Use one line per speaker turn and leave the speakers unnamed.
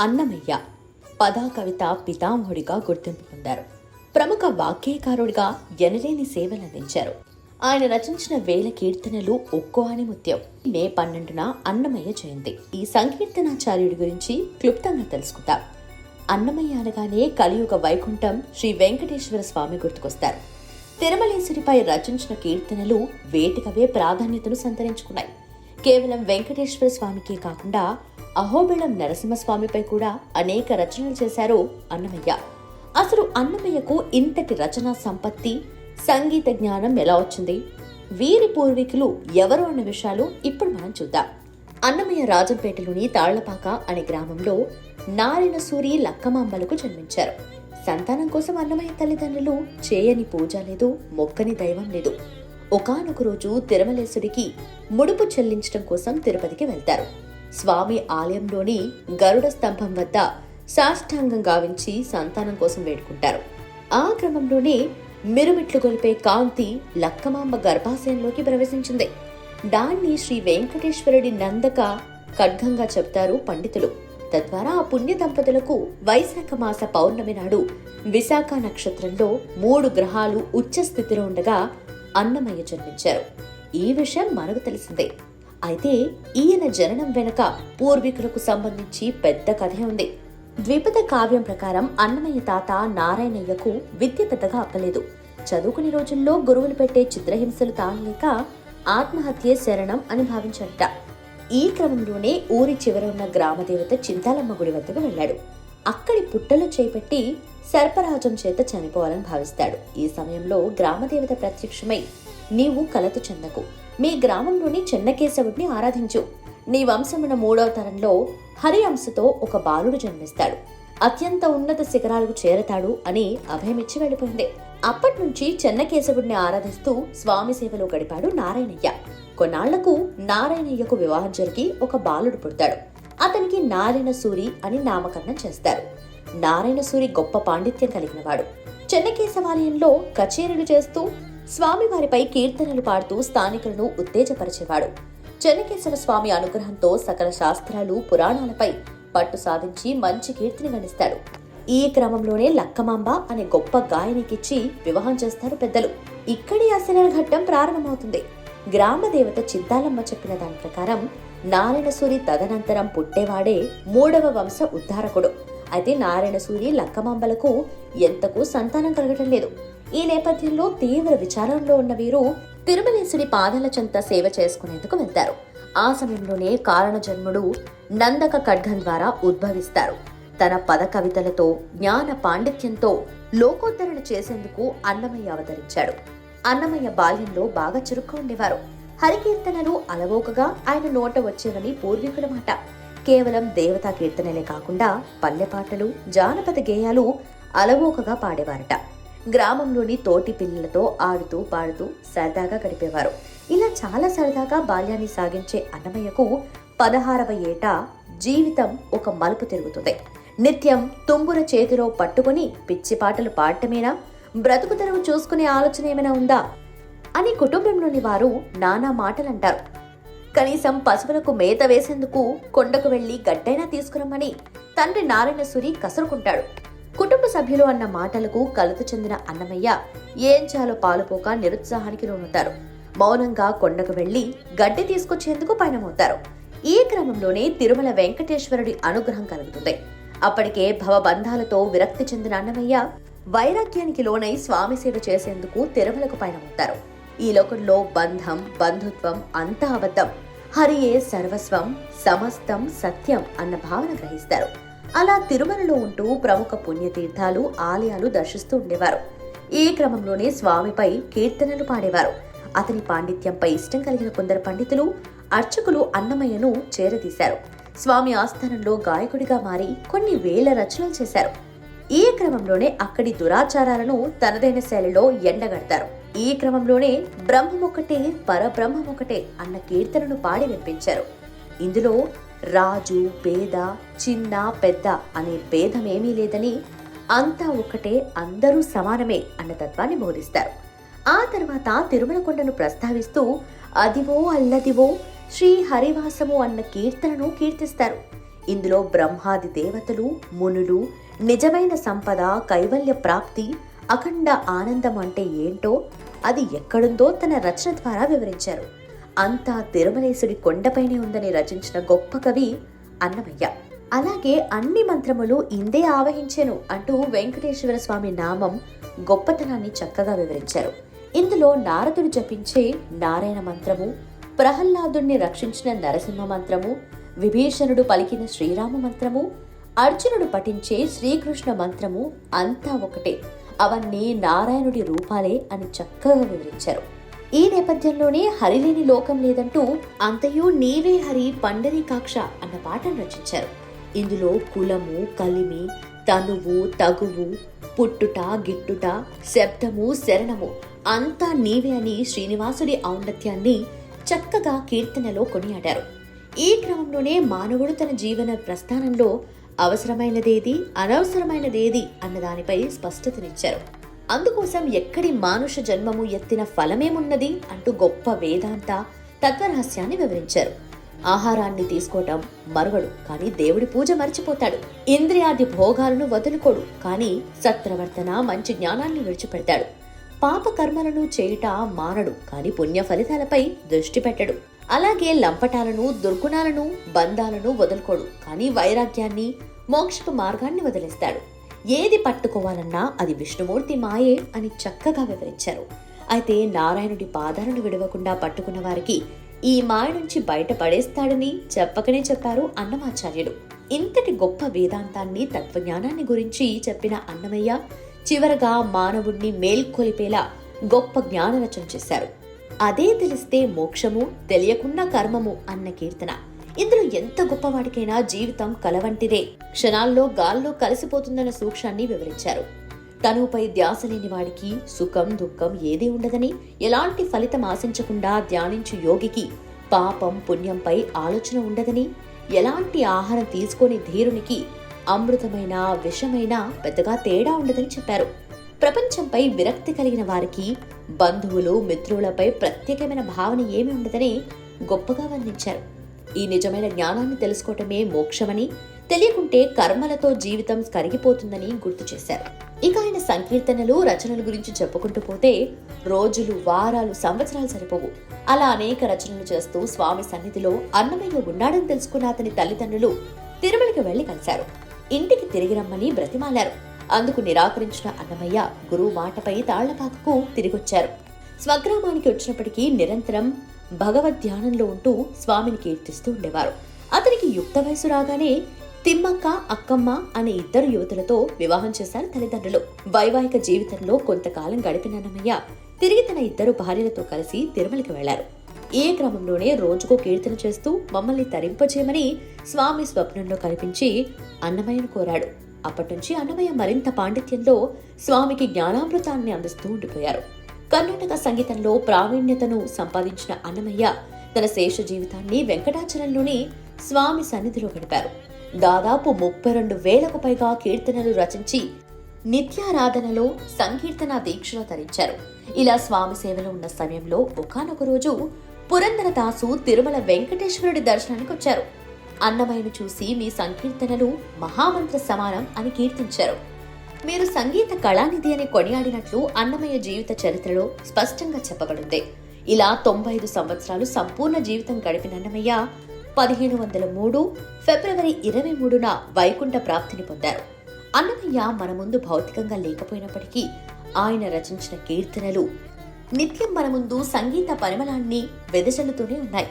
అన్నమయ్య పదా కవిత పితామహుడిగా గుర్తింపు పొందారు. ప్రముఖ వాక్యకారుడిగా ఎనలేని సేవలందించారు ఆయన రచించిన వేల కీర్తనలు ఒక్కో అని ముత్యం మే పన్నెండున అన్నమయ్య జయంతి. ఈ సంకీర్తనాచార్యుడి గురించి క్లుప్తంగా తెలుసుకుందాం. అన్నమయ్య అనగానే కలియుగ వైకుంఠం శ్రీ వెంకటేశ్వర స్వామి గుర్తుకొస్తారు. తిరుమలేశ్వరిపై రచించిన కీర్తనలు వేటికవే ప్రాధాన్యతను సంతరించుకున్నాయి. కేవలం వెంకటేశ్వర స్వామికే కాకుండా అహోబిళం నరసింహస్వామిపై కూడా అనేక రచనలు చేశారు అన్నమయ్య. అసలు అన్నమయ్యకు ఇంతటి రచనా సంపత్తి సంగీత జ్ఞానం ఎలా వచ్చింది? వీరి పూర్వీకులు ఎవరు అన్న విషయాలు ఇప్పుడు మనం చూద్దాం. అన్నమయ్య రాజంపేటలోని తాళ్ళపాక అనే గ్రామంలో నారాయణ సూరి లక్కమాంబలకు జన్మించారు. సంతానం కోసం అన్నమయ్య తల్లిదండ్రులు చేయని పూజ లేదు మొక్కని దైవం లేదు. ఒకానొక రోజు తిరుమలేశుడికి ముడుపు చెల్లించడం కోసం తిరుపతికి వెళ్తారు. స్వామి ఆలయంలోని గరుడ స్తంభం వద్ద సాష్టాంగం గావించి సంతానం కోసం వేడుకుంటారు. ఆ క్రమంలోనే మిరుమిట్లు గొలిపే కాంతి లక్కమాంబ గర్భాశయంలోకి ప్రవేశించింది. దాన్ని శ్రీ వెంకటేశ్వరుడి నందక ఖడ్గంగా చెప్తారు పండితులు. తద్వారా ఆ పుణ్య దంపతులకు వైశాఖ మాస పౌర్ణమి నాడు విశాఖ నక్షత్రంలో మూడు గ్రహాలు ఉచ్చ స్థితిలో ఉండగా అన్నమయ్య జన్మించారు. ఈ విషయం మనకు తెలిసిందే. అయితే ఈయన జననం వెనుక పూర్వీకులకు సంబంధించి పెద్ద కథే ఉంది. ద్విపద కావ్యం ప్రకారం అన్నమయ్య తాత నారాయణయ్యకు విద్య పెద్దగా అప్పలేదు చదువుకునే రోజుల్లో గురువులు పెట్టే చిత్రహింసలు తాగలేక ఆత్మహత్యే శరణం అని భావించారట ఈ క్రమంలోనే ఊరి చివర ఉన్న గ్రామదేవత చింతాలమ్మ గుడి వద్దకు వెళ్ళాడు. అక్కడి పుట్టలో చేపెట్టి సర్పరాజం చేత చనిపోవాలని భావిస్తాడు. ఈ సమయంలో గ్రామదేవత ప్రత్యక్షమై నీవు కలత చెందకు. మీ గ్రామంలోని చెన్నకేశవుడిని ఆరాధించు. నీ వంశమున మూడవ తరంలో హరి అంశతో ఒక బాలుడు జన్మిస్తాడు. అత్యంత ఉన్నత శిఖరాలకు చేరతాడు అని అభయమిచ్చి వెళ్ళిపోయింది. అప్పటి నుంచి చెన్నకేశవుడిని ఆరాధిస్తూ స్వామి సేవలో గడిపాడు నారాయణయ్య. కొన్నాళ్ళకు నారాయణయ్యకు వివాహం జరిగి ఒక బాలుడు పుడతాడు. అతనికి నారాయణ సూరి అని నామకరణం చేస్తారు. నారాయణ సూరి గొప్ప పాండిత్యం కలిగినవాడు. చెన్నకేశవాలయంలో కచేరీలు చేస్తూ స్వామివారిపై కీర్తనలు పాడుతూ స్థానికులను ఉత్తేజపరిచేవాడు. చెన్నకేశవ స్వామి అనుగ్రహంతో సకల శాస్త్రాలు పురాణాలపై పట్టు సాధించి మంచి కీర్తిని గణిస్తాడు. ఈ క్రమంలోనే లక్కమాంబ అనే గొప్ప గాయనికిచ్చి వివాహం చేస్తారు పెద్దలు. ఇక్కడి అసలు ఘట్టం ప్రారంభమవుతుంది. గ్రామ దేవత చింతాలమ్మ చెప్పిన దాని ప్రకారం నారాయణసూరి తదనంతరం పుట్టేవాడే మూడవ వంశ ఉద్ధారకుడు. అయితే నారాయణసూరి లక్కమాంబలకు ఎంతకు సంతానం కలగటం లేదు. ఈ నేపథ్యంలో తీవ్ర విచారంలో ఉన్న వీరు తిరుమలేశుడి పాదాల చెంత సేవ చేసుకునేందుకు వెళ్తారు. ఆ సమయంలోనే కారణజన్ముడు నందక ఖడ్గం ద్వారా ఉద్భవిస్తారు. తన పద కవితలతో జ్ఞాన పాండిత్యంతో లోకోద్ధరణ చేసేందుకు అన్నమయ్య అవతరించాడు. అన్నమయ్య బాల్యంలో బాగా చురుగ్గా ఉండేవారు. హరికీర్తనలు అలవోకగా ఆయన నోట వచ్చేవని పూర్వీకుల మాట. కేవలం దేవతా కీర్తనలే కాకుండా పల్లె పాటలు జానపద గేయాలు అలవోకగా పాడేవారట. గ్రామంలోని తోటి పిల్లలతో ఆడుతూ పాడుతూ సరదాగా గడిపేవారు. ఇలా చాలా సరదాగా బాల్యాన్ని సాగించే అన్నమయ్యకు పదహారవ ఏట జీవితం ఒక మలుపు తిరుగుతుంది. నిత్యం తుంబుర చేతిలో పట్టుకుని పిచ్చి పాటలు పాడటమేనా? బ్రతుకు తెరువు చూసుకునే ఆలోచన ఏమైనా ఉందా? అని కుటుంబంలోని వారు నానా మాటలంటారు. కనీసం పశువులకు మేత వేసేందుకు కొండకు వెళ్ళి గడ్డైనా తీసుకురమ్మని తండ్రి నారాయణసూరి కసురుకుంటాడు. కుటుంబ సభ్యులు అన్న మాటలకు కలుత చెందిన అన్నమయ్య ఏం చాలో పాలుపోక నిరుత్సాహానికి లోనవుతారు. మౌనంగా కొండకు వెళ్ళి గడ్డి తీసుకొచ్చేందుకు పయనమవుతారు. ఈ క్రమంలోనే తిరుమల వెంకటేశ్వరుడి అనుగ్రహం కలుగుతుంది. అప్పటికే భవబంధాలతో విరక్తి చెందిన అన్నమయ్య వైరాగ్యానికి లోనై స్వామి సేవ చేసేందుకు తిరుమలకు పయనమవుతారు. ఈ లోకంలో బంధం బంధుత్వం అంతా అబద్ధం హరియే సర్వస్వం సమస్తం సత్యం అన్న భావన గ్రహిస్తారు. అలా తిరుమలలో ఉంటూ ప్రముఖ పుణ్యతీర్థాలు ఆలయాలు దర్శిస్తూ ఉండేవారు. ఈ క్రమంలోనే స్వామిపై కీర్తనలు పాడేవారు. అతని పాండిత్యంపై ఇష్టం కలిగిన కొందరు పండితులు అర్చకులు అన్నమయ్యను చేరదీశారు. స్వామి ఆస్థానంలో గాయకుడిగా మారి కొన్ని వేల రచనలు చేశారు. ఈ క్రమంలోనే అక్కడి దురాచారాలను తనదైన శైలిలో ఎండగడతారు. ఈ క్రమంలోనే బ్రహ్మమొకటే పరబ్రహ్మమొకటే అన్న కీర్తనను పాడి వినిపించారు. ఇందులో రాజు పేద చిన్న పెద్ద అనే భేదమేమీ లేదని అంతా ఒకటే అందరూ సమానమే అన్న తత్వాన్ని బోధిస్తారు. ఆ తర్వాత తిరుమల కొండను ప్రస్తావిస్తూ అదివో అల్లదివో శ్రీ హరివాసము అన్న కీర్తనను కీర్తిస్తారు. ఇందులో బ్రహ్మాది దేవతలు మునులు నిజమైన సంపద కైవల్య ప్రాప్తి అఖండ ఆనందం అంటే ఏంటో అది ఎక్కడుందో తన రచన ద్వారా వివరించారు. అంతా తిరుమలేశుడి కొండపైనే ఉందని రచించిన గొప్ప కవి అన్నమయ్య. అలాగే అన్ని మంత్రములు ఇందే ఆవహించెను అంటూ వెంకటేశ్వర స్వామి నామం గొప్పతనాన్ని చక్కగా వివరించారు. ఇందులో నారదుడు జపించే నారాయణ మంత్రము ప్రహ్లాదుణ్ణి రక్షించిన నరసింహ మంత్రము విభీషణుడు పలికిన శ్రీరామ మంత్రము అర్జునుడు పఠించే శ్రీకృష్ణ మంత్రము అంతా ఒకటే. అవన్నీ నారాయణుడి రూపాలే అని చక్కగా వివరించారు. ఈ నేపథ్యంలోనే హరిలేని లోకం లేదంటూ అంతయు నీవే హరి పండరీకాక్ష అన్న పాటను రచించారు. ఇందులో కులము కలిమి తనువు తగువు పుట్టుట గిట్టుట శబ్దము శరణము అంతా నీవే అని శ్రీనివాసుడి ఔన్నత్యాన్ని చక్కగా కీర్తనలో కొనియాడారు. ఈ క్రమంలోనే మానవుడు తన జీవన ప్రస్థానంలో అవసరమైనదేది అనవసరమైనదేది అన్న దానిపై స్పష్టతనిచ్చారు. అందుకోసం ఎక్కడి మానుష జన్మము ఎత్తిన ఫలమేమున్నది అంటూ గొప్ప వేదాంత తత్వరహస్యాన్ని వివరించారు. ఆహారాన్ని తీసుకోవటం మరవడు కానీ దేవుడి పూజ మర్చిపోతాడు. ఇంద్రియాది భోగాలను వదులుకోడు కానీ సత్ప్రవర్తన మంచి జ్ఞానాన్ని విడిచిపెడతాడు. పాప కర్మలను చేయుట మానడు కానీ పుణ్య ఫలితాలపై దృష్టి పెట్టడు. అలాగే లంపటాలను దుర్గుణాలను బంధాలను వదులుకోడు కానీ వైరాగ్యాన్ని మోక్షపు మార్గాన్ని వదిలేస్తాడు. ఏది పట్టుకోవాలన్నా అది విష్ణుమూర్తి మాయే అని చక్కగా వివరించారు. అయితే నారాయణుడి పాదాలను విడవకుండా పట్టుకున్న వారికి ఈ మాయ నుంచి బయటపడేస్తాడని చెప్పకనే చెప్పారు అన్నమాచార్యులు. ఇంతటి గొప్ప వేదాంతాన్ని తత్వజ్ఞానాన్ని గురించి చెప్పిన అన్నమయ్య చివరగా మానవుణ్ణి మేల్కొలిపేలా గొప్ప జ్ఞాన రచన చేశారు. అదే తెలిస్తే మోక్షము తెలియకుండా కర్మము అన్న కీర్తన. ఇందులో ఎంత గొప్పవాడికైనా జీవితం కలవంటిదే. క్షణాల్లో గాల్లో కలిసిపోతుందన్న సూక్ష్మాన్ని వివరించారు. తనుపై ధ్యాస లేని వాడికి సుఖం దుఃఖం ఏదీ ఉండదని ఎలాంటి ఫలితం ఆశించకుండా ధ్యానించు యోగికి పాపం పుణ్యంపై ఆలోచన ఉండదని ఎలాంటి ఆహారం తీసుకొని ధీరునికి అమృతమైన విషమైన పెద్దగా తేడా ఉండదని చెప్పారు. ప్రపంచంపై విరక్తి కలిగిన వారికి బంధువులు మిత్రులపై ప్రత్యేకమైన భావన ఏమి ఉండదని గొప్పగా వర్ణించారు. ఈ నిజమైన జ్ఞానాన్ని తెలుసుకోవటమే మోక్షమని తెలియకుంటే కర్మలతో జీవితం కరిగిపోతుందని గుర్తు చేశారు. ఇక ఆయన సంకీర్తనలు రచనల గురించి చెప్పుకుంటూ పోతే రోజులు వారాలు సంవత్సరాలు సరిపోవు. అలా అనేక రచనలు చేస్తూ స్వామి సన్నిధిలో అన్నమయ్య ఉన్నాడని తెలుసుకున్న అతని తల్లిదండ్రులు తిరుమలకి వెళ్ళి కలిశారు. ఇంటికి తిరిగి రమ్మని బ్రతిమాలారు. అందుకు నిరాకరించిన అన్నమయ్య గురువు మాటపై తాళ్ళపాకకు తిరిగొచ్చారు. స్వగ్రామానికి వచ్చినప్పటికీ నిరంతరం భగవద్ ధ్యానంలో ఉంటూ స్వామిని కీర్తిస్తూ ఉండేవారు. అతనికి యుక్త వయసు రాగానే తిమ్మక్క అక్కమ్మ అనే ఇద్దరు యువతులతో వివాహం చేశారు తల్లిదండ్రులు. వైవాహిక జీవితంలో కొంతకాలం గడిపిన అన్నమయ్య తిరిగి తన ఇద్దరు భార్యలతో కలిసి తిరుమలకి వెళ్ళారు ఏ క్రమంలోనే రోజుకో కీర్తన చేస్తూ మమ్మల్ని తరింపచేయమని స్వామి స్వప్నంలో కనిపించి అన్నమయ్యను కోరాడు. అప్పటి నుంచి అన్నమయ్య మరింత పాండిత్యంలో స్వామికి జ్ఞానామృతాన్ని అందిస్తూ ఉండిపోయారు. కర్ణాటక సంగీతంలో ప్రావీణ్యతను సంపాదించిన అన్నమయ్య తన శేష జీవితాన్ని వెంకటాచలంలోని స్వామి సన్నిధిలో గడిపారు. దాదాపు ముప్పై రెండు వేలకు పైగా కీర్తనలు రచించి నిత్యారాధనలో సంకీర్తన దీక్షలో ధరించారు ఇలా స్వామి సేవలో ఉన్న సమయంలో ఒకనొక రోజు పురందరదాసు తిరుమల వెంకటేశ్వరుడి దర్శనానికి వచ్చారు. అన్నమయ్యను చూసి మీ సంకీర్తనలు మహామంత్ర సమానం అని కీర్తించారు. మీరు సంగీత కళానిధి అని కొనియాడినట్లు అన్నమయ్య జీవిత చరిత్రలో స్పష్టంగా చెప్పబడింది. ఇలా తొంభై ఐదు సంవత్సరాలు సంపూర్ణ జీవితం గడిపిన అన్నమయ్య పదిహేను వందల మూడు ఫిబ్రవరి ఇరవై మూడున వైకుంఠ ప్రాప్తిని పొందారు. అన్నమయ్య మన ముందు భౌతికంగా లేకపోయినప్పటికీ ఆయన రచించిన కీర్తనలు నిత్యం మన ముందు సంగీత పరిమళాన్ని వెదజల్లుతూనే ఉన్నాయి.